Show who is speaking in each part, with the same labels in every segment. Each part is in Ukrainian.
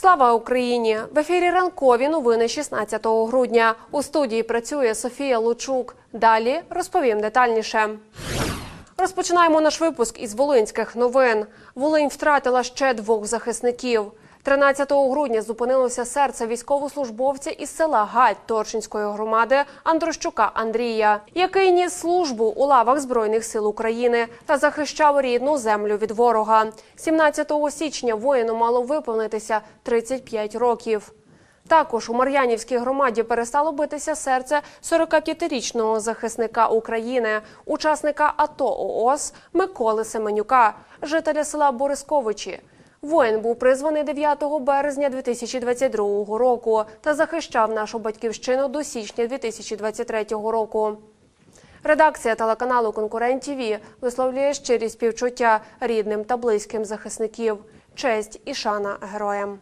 Speaker 1: Слава Україні! В ефірі ранкові новини 16 грудня. У студії працює Софія Лучук. Далі розповім детальніше. Розпочинаємо наш випуск із волинських новин. Волинь втратила ще двох захисників. 13 грудня зупинилося серце військовослужбовця із села Гать Торчинської громади Андрощука Андрія, який ніс службу у лавах збройних сил України та захищав рідну землю від ворога. 17 січня воїну мало виповнитися 35 років. Також у Мар'янівській громаді перестало битися серце 45-річного захисника України, учасника АТО ООС Миколи Семенюка, жителя села Борисковичі. Воїн був призваний 9 березня 2022 року та захищав нашу батьківщину до січня 2023 року. Редакція телеканалу Конкурент ТВ висловлює щирі співчуття рідним та близьким захисників. Честь і шана героям.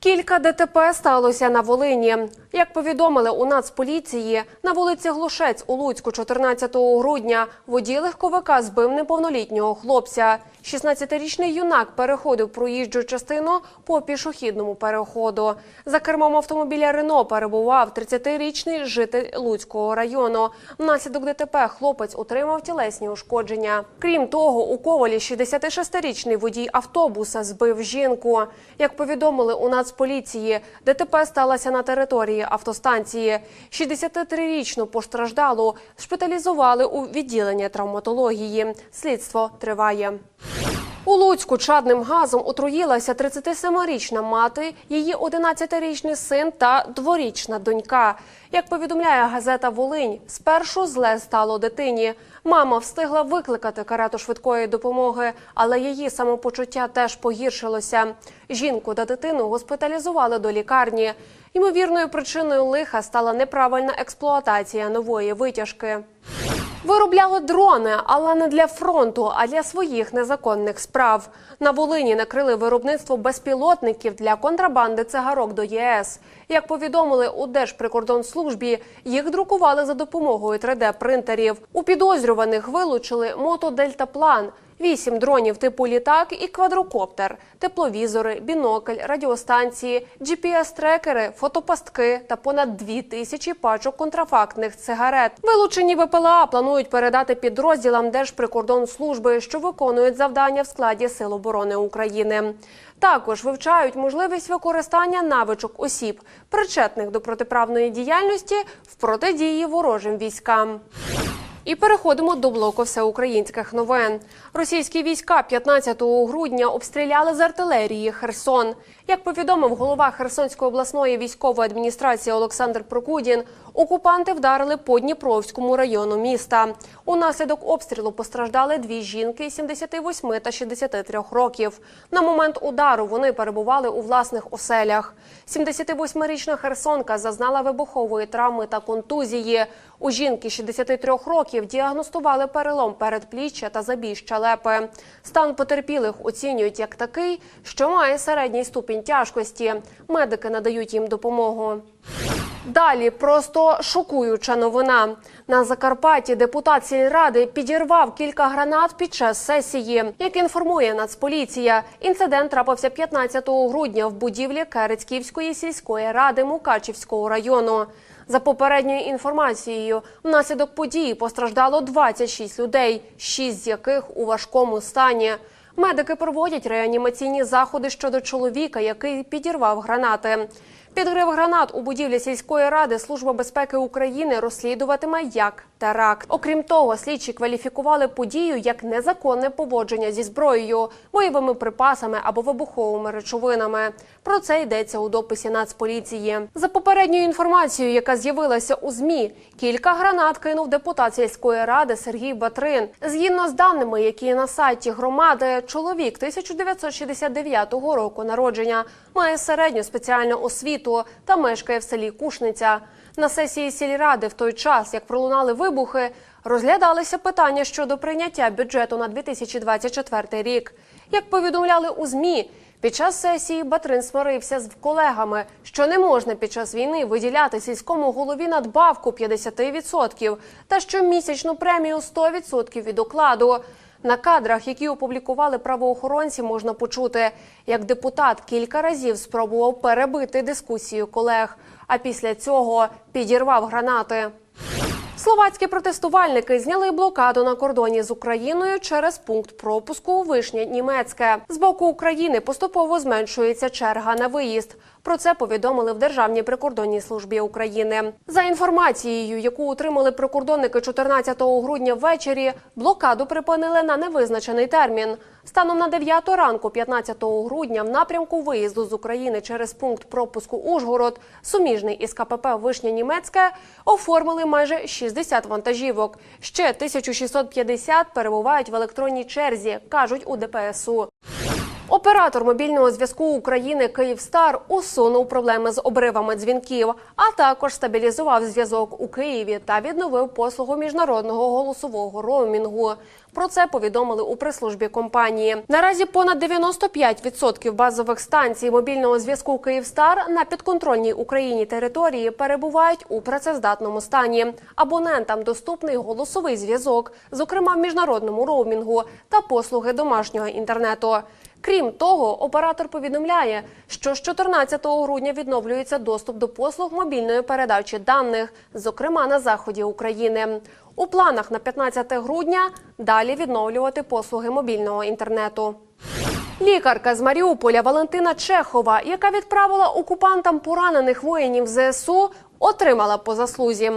Speaker 1: Кілька ДТП сталося на Волині. Як повідомили у Нацполіції, на вулиці Глушець у Луцьку 14 грудня водій легковика збив неповнолітнього хлопця. 16-річний юнак переходив проїжджу частину по пішохідному переходу. За кермом автомобіля Рено перебував 30-річний житель Луцького району. Внаслідок ДТП хлопець отримав тілесні ушкодження. Крім того, у Ковалі 66-річний водій автобуса збив жінку. Як повідомили у Нацполіції, ДТП сталося на території автостанції. 63-річну постраждалу шпиталізували у відділення травматології. Слідство триває. У Луцьку чадним газом отруїлася 37-річна мати, її 11-річний син та дворічна донька. Як повідомляє газета Волинь, спершу зле стало дитині. Мама встигла викликати карету швидкої допомоги, але її самопочуття теж погіршилося. Жінку та дитину госпіталізували до лікарні. Ймовірною причиною лиха стала неправильна експлуатація нової витяжки. Виробляли дрони, але не для фронту, а для своїх незаконних справ. На Волині накрили виробництво безпілотників для контрабанди цигарок до ЄС. Як повідомили у Держприкордонслужбі, їх друкували за допомогою 3D-принтерів. У підозрюваних вилучили мотодельтаплан, вісім дронів типу літак і квадрокоптер, тепловізори, бінокль, радіостанції, GPS-трекери, фотопастки та понад дві тисячі пачок контрафактних цигарет. Вилучені ВПЛА планують передати підрозділам Держприкордонслужби, що виконують завдання в складі Сил оборони України. Також вивчають можливість використання навичок осіб, причетних до протиправної діяльності в протидії ворожим військам. І переходимо до блоку всеукраїнських новин. Російські війська 15 грудня обстріляли з артилерії Херсон. Як повідомив голова Херсонської обласної військової адміністрації Олександр Прокудін, окупанти вдарили по Дніпровському району міста. Унаслідок обстрілу постраждали дві жінки 78 та 63 років. На момент удару вони перебували у власних оселях. 78-річна херсонка зазнала вибухової травми та контузії. У жінки 63 років діагностували перелом передпліччя та забій щелепи. Стан потерпілих оцінюють як такий, що має середній ступінь тяжкості. Медики надають їм допомогу. Далі просто шокуюча новина. На Закарпатті депутат сільради підірвав кілька гранат під час сесії. Як інформує Нацполіція, інцидент трапився 15 грудня в будівлі Керецьківської сільської ради Мукачівського району. За попередньою інформацією, внаслідок події постраждало 26 людей, 6 з яких у важкому стані. Медики проводять реанімаційні заходи щодо чоловіка, який підірвав гранати. Підрив гранат у будівлі сільської ради Служба безпеки України розслідуватиме як теракт. Окрім того, слідчі кваліфікували подію як незаконне поводження зі зброєю, бойовими припасами або вибуховими речовинами. Про це йдеться у дописі Нацполіції. За попередньою інформацією, яка з'явилася у змі, кілька гранат кинув депутат сільської ради Сергій Батрин. Згідно з даними, які на сайті громади, чоловік 1969 року народження має середню спеціальну освіту та мешкає в селі Кушниця. На сесії сільради в той час, як пролунали вибухи, розглядалися питання щодо прийняття бюджету на 2024 рік. Як повідомляли у змі. Під час сесії Батрин сварився з колегами, що не можна під час війни виділяти сільському голові надбавку 50% та щомісячну премію 100% від окладу. На кадрах, які опублікували правоохоронці, можна почути, як депутат кілька разів спробував перебити дискусію колег, а після цього підірвав гранати. Словацькі протестувальники зняли блокаду на кордоні з Україною через пункт пропуску у Вишня Німецьке. З боку України поступово зменшується черга на виїзд. Про це повідомили в Державній прикордонній службі України. За інформацією, яку отримали прикордонники 14 грудня ввечері, блокаду припинили на невизначений термін. Станом на 9 ранку, 15 грудня, в напрямку виїзду з України через пункт пропуску Ужгород, суміжний із КПП Вишня Німецьке, оформили майже 60 вантажівок. Ще 1650 перебувають в електронній черзі, кажуть у ДПСУ. Оператор мобільного зв'язку України Київстар усунув проблеми з обривами дзвінків, а також стабілізував зв'язок у Києві та відновив послугу міжнародного голосового роумінгу. Про це повідомили у прес-службі компанії. Наразі понад 95% базових станцій мобільного зв'язку Київстар на підконтрольній Україні території перебувають у працездатному стані. Абонентам доступний голосовий зв'язок, зокрема в міжнародному роумінгу та послуги домашнього інтернету. Крім того, оператор повідомляє, що з 14 грудня відновлюється доступ до послуг мобільної передачі даних, зокрема на заході України. У планах на 15 грудня далі відновлювати послуги мобільного інтернету. Лікарка з Маріуполя Валентина Чехова, яка відправила окупантам поранених воїнів ЗСУ, отримала по заслузі.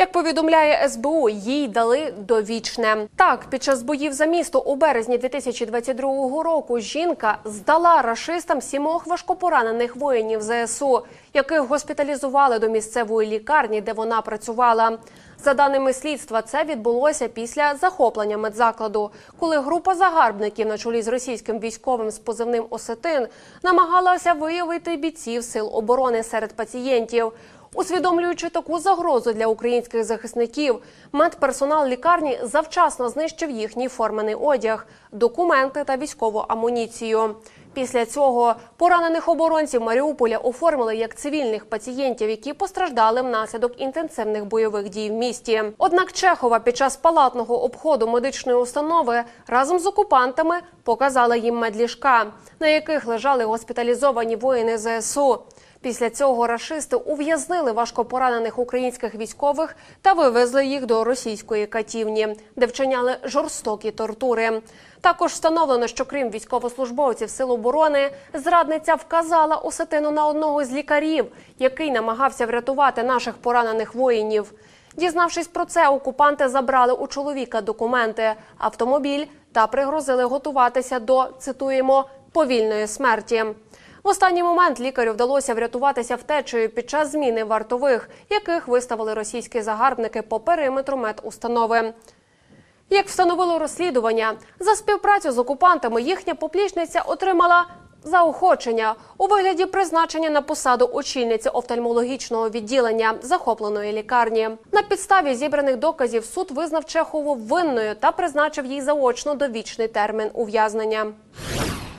Speaker 1: Як повідомляє СБУ, їй дали довічне. Так, під час боїв за місто у березні 2022 року жінка здала рашистам сімох важкопоранених воїнів ЗСУ, яких госпіталізували до місцевої лікарні, де вона працювала. За даними слідства, це відбулося після захоплення медзакладу, коли група загарбників на чолі з російським військовим з позивним Осетин намагалася виявити бійців сил оборони серед пацієнтів. Усвідомлюючи таку загрозу для українських захисників, медперсонал лікарні завчасно знищив їхній формений одяг, документи та військову амуніцію. Після цього поранених оборонців Маріуполя оформили як цивільних пацієнтів, які постраждали внаслідок інтенсивних бойових дій в місті. Однак Чехова під час палатного обходу медичної установи разом з окупантами показала їм медліжка, на яких лежали госпіталізовані воїни ЗСУ. Після цього рашисти ув'язнили важкопоранених українських військових та вивезли їх до російської катівні, де вчиняли жорстокі тортури. Також встановлено, що крім військовослужбовців Сил оборони, зрадниця вказала Осетину на одного з лікарів, який намагався врятувати наших поранених воїнів. Дізнавшись про це, окупанти забрали у чоловіка документи, автомобіль та пригрозили готуватися до цитуємо повільної смерті. Останній момент лікарю вдалося врятуватися втечею під час зміни вартових, яких виставили російські загарбники по периметру медустанови. Як встановило розслідування, за співпрацю з окупантами їхня поплічниця отримала заохочення у вигляді призначення на посаду очільниці офтальмологічного відділення захопленої лікарні. На підставі зібраних доказів суд визнав Чехову винною та призначив їй заочно довічний термін ув'язнення.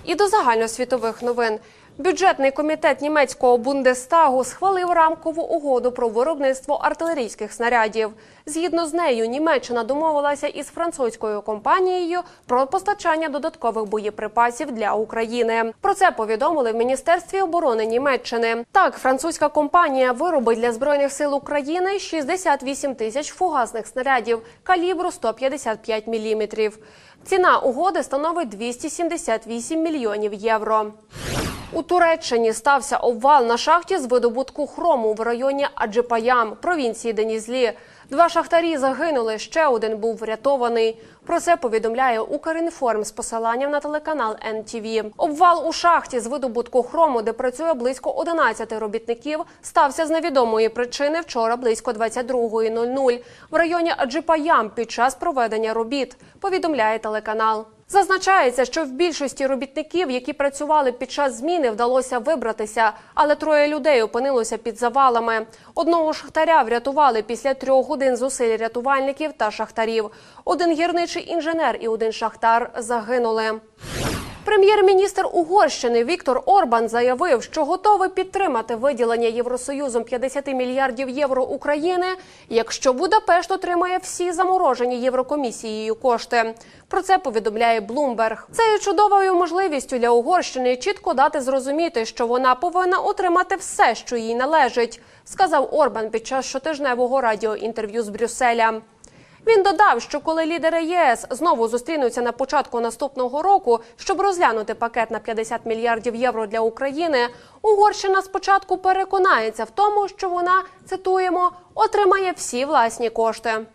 Speaker 1: І до загальносвітових новин. Бюджетний комітет німецького Бундестагу схвалив рамкову угоду про виробництво артилерійських снарядів. Згідно з нею, Німеччина домовилася із французькою компанією про постачання додаткових боєприпасів для України. Про це повідомили в міністерстві оборони Німеччини. Так, французька компанія виробить для збройних сил України 68 тисяч фугасних снарядів калібру 155 мм. Ціна угоди становить 278 мільйонів євро. У Туреччині стався обвал на шахті з видобутку хрому в районі Аджипаям, провінції Денізлі. Два шахтарі загинули. Ще один був врятований. Про це повідомляє Укрінформ з посиланням на телеканал НТВ. Обвал у шахті з видобутку хрому, де працює близько 11 робітників, стався з невідомої причини вчора близько 22.00 в районі Аджипаям під час проведення робіт. Повідомляє телеканал. Зазначається, що в більшості робітників, які працювали під час зміни, вдалося вибратися, але троє людей опинилося під завалами. Одного шахтаря врятували після трьох годин зусиль рятувальників та шахтарів. Один гірничий інженер і один шахтар загинули. Прем'єр-міністр Угорщини Віктор Орбан заявив, що готовий підтримати виділення Євросоюзом 50 мільярдів євро України, якщо Будапешт отримає всі заморожені Єврокомісією кошти. Про це повідомляє Блумберг. Це є чудовою можливістю для Угорщини чітко дати зрозуміти, що вона повинна отримати все, що їй належить, сказав Орбан під час щотижневого радіоінтерв'ю з Брюсселя. Він додав, що коли лідери ЄС знову зустрінуться на початку наступного року, щоб розглянути пакет на 50 мільярдів євро для України, Угорщина спочатку переконається в тому, що вона цитуємо отримає всі власні кошти.